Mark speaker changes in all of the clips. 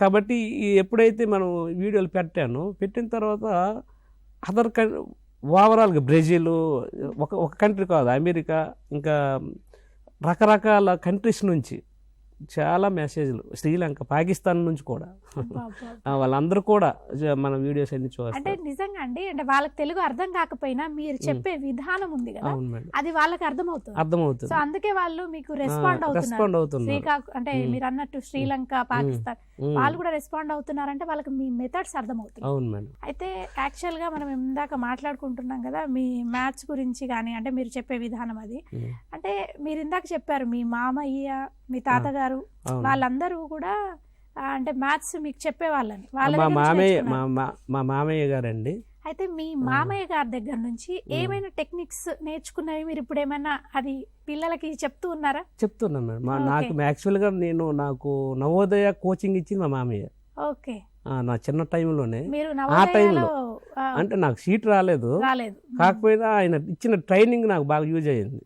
Speaker 1: కాబట్టి ఎప్పుడైతే మనం వీడియోలు పెట్టానో పెట్టిన తర్వాత అదర్ కన్ ఓవరాల్గా బ్రెజిల్ ఒక ఒక కంట్రీ కాదు అమెరికా ఇంకా రకరకాల కంట్రీస్ నుంచి చాలా మెసేజ్లు. శ్రీలంక పాకిస్తాన్ నుంచి కూడా. వాళ్ళందరూ కూడా మన వీడియోస్ అన్ని
Speaker 2: అంటే
Speaker 1: చూస్తారు
Speaker 2: నిజంగా అండి అంటే వాళ్ళకి తెలుగు అర్థం కాకపోయినా మీరు చెప్పే విధానం ఉంది కదా అది వాళ్ళకి అర్థమవుతుంది. సో
Speaker 1: అర్థమవుతుంది
Speaker 2: అందుకే వాళ్ళు మీకు రెస్పాండ్
Speaker 1: రెస్పాండ్ అవుతున్నారు.
Speaker 2: శ్రీకాకు అంటే. మీరు అన్నట్టు శ్రీలంక పాకిస్తాన్ వాళ్ళు కూడా రెస్పాండ్ అవుతున్నారంటే వాళ్ళకి మీ మెథడ్స్ అర్థమవుతున్నాయి.
Speaker 1: అవును మేడం.
Speaker 2: అయితే యాక్చువల్గా మనం ఇందాక మాట్లాడుకుంటున్నాం కదా మీ మ్యాథ్స్ గురించి కానీ అంటే మీరు చెప్పే విధానం అది. అంటే మీరు ఇందాక చెప్పారు మీ మామయ్య మీ తాతగారు వాళ్ళందరూ కూడా ఆ, అంటే మ్యాథ్స్ మీకు చెప్పేవాళ్ళని వాళ్ళ
Speaker 1: మా మామయ్య మా మామయ్య గారండి.
Speaker 2: అయితే మీ మామయ్య గారి దగ్గర నుంచి ఏమైనా టెక్నిక్స్ నేర్చుకున్నవి మీరు ఇప్పుడు ఏమైనా అది పిల్లలకి చెప్తూ ఉన్నారా?
Speaker 1: చెప్తున్నాను మేడం. నాకు యాక్చువల్గా నేను నాకు నవోదయ కోచింగ్ ఇచ్చింది మా మామయ్య.
Speaker 2: ఓకే.
Speaker 1: ఆ, నా చిన్న టైంలోనే.
Speaker 2: మీరు
Speaker 1: టైంలో.
Speaker 2: ఆ,
Speaker 1: అంటే నాకు సీట్ రాలేదు.
Speaker 2: రాలేదు.
Speaker 1: కాకపోయినా ఆయన ఇచ్చిన ట్రైనింగ్ నాకు బాగా యూజ్ అయ్యింది.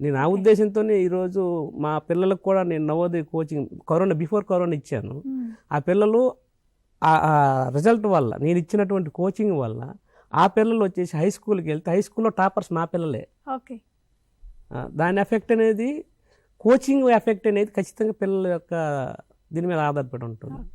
Speaker 1: నేను ఆ ఉద్దేశంతోనే ఈరోజు మా పిల్లలకు కూడా నేను Navodaya coaching corona before corona ఇచ్చాను.
Speaker 2: మ్మ్.
Speaker 1: ఆ పిల్లలు ఆ- రిజల్ట్ వల్ల నేను ఇచ్చినటువంటి కోచింగ్ వల్ల ఆ పిల్లలు వచ్చేసి హై స్కూల్కి వెళ్తే హై స్కూల్లో టాపర్స్ మా పిల్లలే.
Speaker 2: ఓకే
Speaker 1: దాని ఎఫెక్ట్ అనేది కోచింగ్ ఎఫెక్ట్ అనేది ఖచ్చితంగా పిల్లల యొక్క దీని మీద ఆధారపడి ఉంటుంది.